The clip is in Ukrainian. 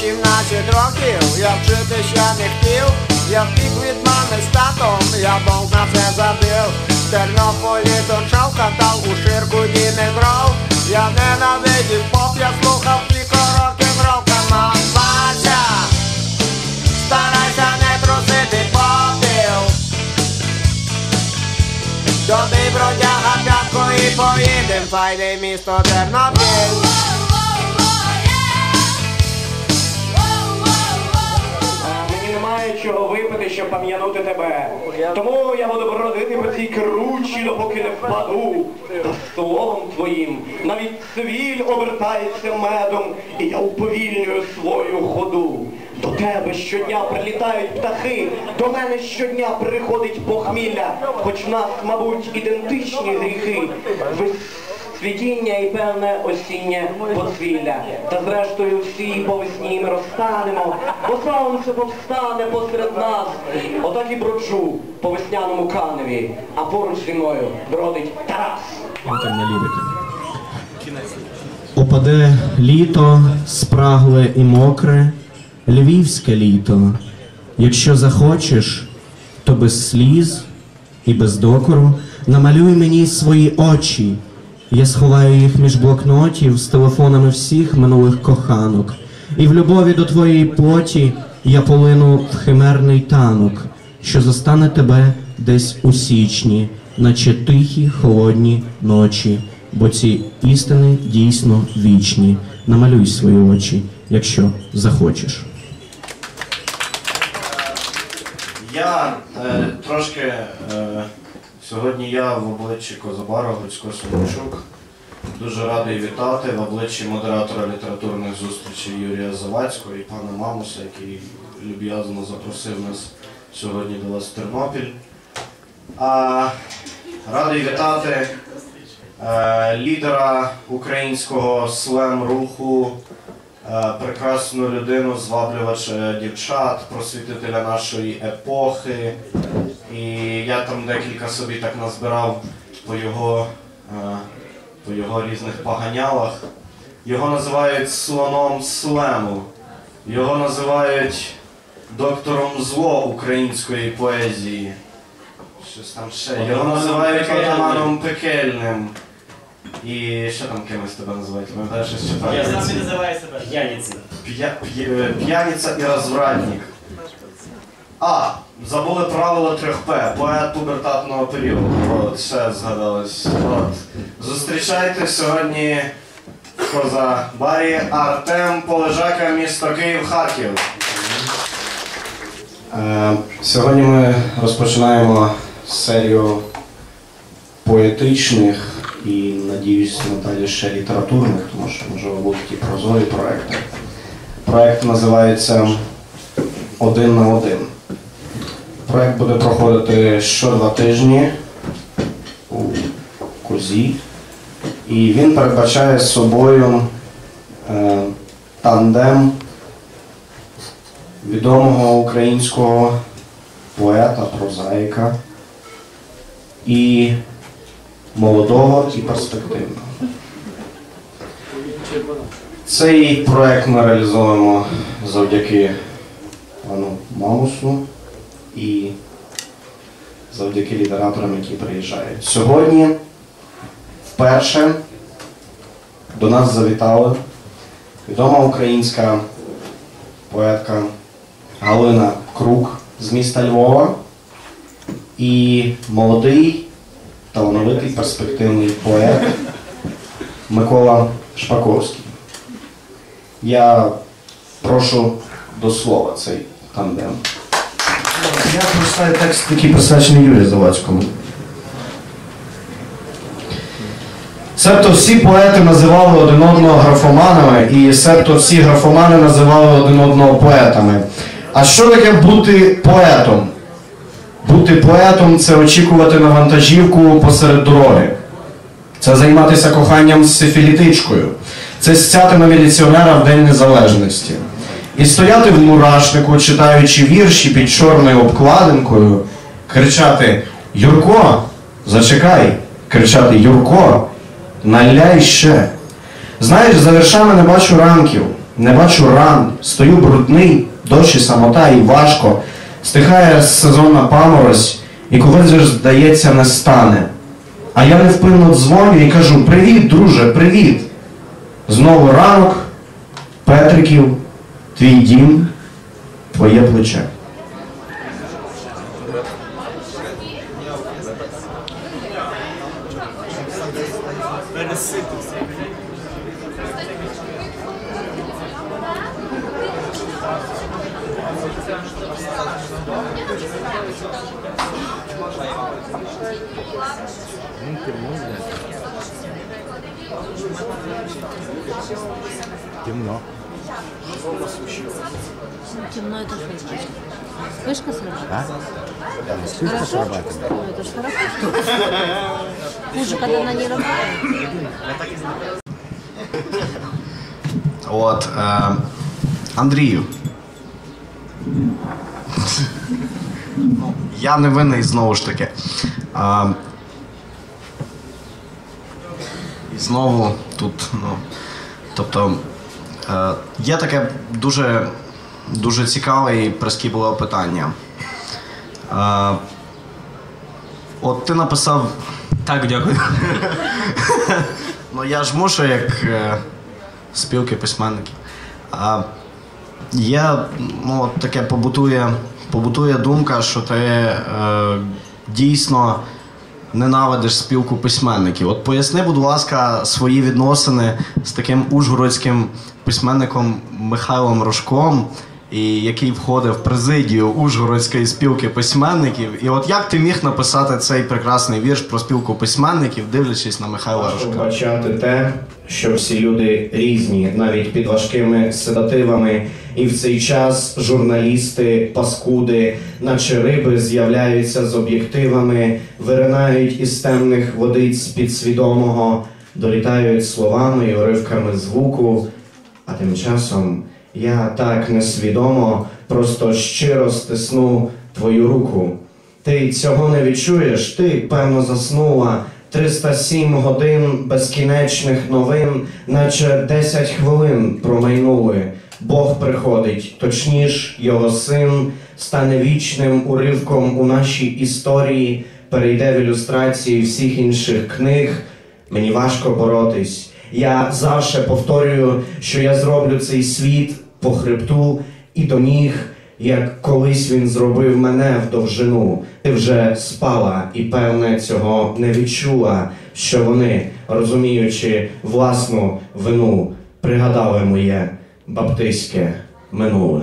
17 років, я вчити ще не хотів, я втік від мами з татом, я Бог на це забив. Тернополі торчав, катав у ширку діни дров. Я ненавидів поп, я слухав тільки рок-н-рол, Вася, старайся не трусити попіл. Добий бродяга п'ятку і поїдем, файне місто Тернопіль. Випити, щоб пам'янути тебе. Тому я буду бродити по цій кручі, допоки не впаду. Та словом твоїм навіть цвіль обертається медом, і я уповільнюю свою ходу. До тебе щодня прилітають птахи, до мене щодня приходить похмілля, хоч нас, мабуть, ідентичні гріхи. Ви Цвітіння і певне осіннє поцвілля. Та зрештою всі по весні ми розстанемо, бо сонце повстане посеред нас. Отак і броджу по весняному каневі, а поруч зі мною бродить Тарас. Упаде літо, спрагле і мокре, львівське літо. Якщо захочеш, то без сліз і без докору намалюй мені свої очі. Я сховаю їх між блокнотів з телефонами всіх минулих коханок. І в любові до твоєї плоті я полину в химерний танок, що застане тебе десь у січні, наче тихі холодні ночі, бо ці істини дійсно вічні. Намалюй свої очі, якщо захочеш. Я е, трошки е, сьогодні я в обличчі Козабара Грицько Соломчук. Дуже радий вітати в обличчі модератора літературних зустрічей Юрія Завадського і пана Мамуса, який люб'язно запросив нас сьогодні до вас в Тернопіль. А, радий вітати е, лідера українського слем-руху, е, прекрасну людину, зваблювача дівчат, просвітителя нашої епохи. І я там декілька собі так назбирав по його, е, по його різних поганялах. Його називають слоном слему. Його називають доктором зло української поезії. Щось там ще. Його називають отаманом пекельним. І що там кимось тебе називають? Пам'ятаєш, щось читав? сам називає себе п'яниці. П'я- п'я- П'яниця і розвратник. А, забули правило 3П, поет пубертатного періоду. От, ще згадалось. От. Зустрічайте сьогодні в Коза-барі Артем Полежака, місто Київ, Харків. Е, Сьогодні ми розпочинаємо серію поетичних і, надіюсь, надалі ще літературних, тому що можливо будуть і прозорі проекти. Проект називається Один на один. Проект буде проходити що два тижні у Козі. І він передбачає собою е, тандем відомого українського поета, прозаїка і молодого і перспективного. Цей проект ми реалізуємо завдяки пану Маусу і завдяки літераторам, які приїжджають. Сьогодні вперше до нас завітали відома українська поетка Галина Крук з міста Львова і молодий, талановитий перспективний поет Микола Шпаковський. Я прошу до слова цей тандем. Я прочитаю текст, який присвячений Юрію Завадському. Себто всі поети називали один одного графоманами, і себто всі графомани називали один одного поетами. А що таке бути поетом? Бути поетом це очікувати на вантажівку посеред дороги. Це займатися коханням з сифілітичкою. Це стяти на міліціонера в День Незалежності. І стояти в мурашнику, читаючи вірші під чорною обкладинкою, кричати Юрко, зачекай, кричати Юрко, наляй ще. Знаєш, за віршами не бачу ранків, Не бачу ран, стою брудний, дощі самота і важко. Стихає сезонна паморозь, і коли здається, не стане. А я невпинно дзвоню і кажу: Привіт, друже, привіт! Знову ранок, Петриків, твій дім, твоє плече. Темно это вышка. Вышка срабатывает. Вспышка срабатывает. Это ж хорошо. Хуже, когда она не работает. От, е, Андрію. Ну, Я не винний знову ж таки. А, і знову тут, ну. Тобто, е, є таке дуже, дуже цікаве і прискіпливе питання. Е, от ти написав. Так, дякую. ну я ж мушу як. Е, спілки письменників. Є ну, таке побутує, побутує думка, що ти е, дійсно ненавидиш спілку письменників. От поясни, будь ласка, свої відносини з таким ужгородським письменником Михайлом Рожком, і який входив в президію Ужгородської спілки письменників. І от як ти міг написати цей прекрасний вірш про спілку письменників, дивлячись на Михайла Рожка? Вбачати те, що всі люди різні, навіть під важкими седативами, і в цей час журналісти, паскуди, наче риби з'являються з об'єктивами, виринають із темних водиць підсвідомого, долітають словами і уривками звуку, а тим часом я так несвідомо, просто щиро стисну твою руку. Ти цього не відчуєш, ти, певно, заснула. 307 годин безкінечних новин, наче 10 хвилин промайнули. Бог приходить, точніш, його син стане вічним уривком у нашій історії, перейде в ілюстрації всіх інших книг. Мені важко боротись. Я завше повторюю, що я зроблю цей світ по хребту і до ніг, як колись він зробив мене в довжину. Ти вже спала і, певне, цього не відчула, що вони, розуміючи власну вину, пригадали моє baptyjskie Menuły.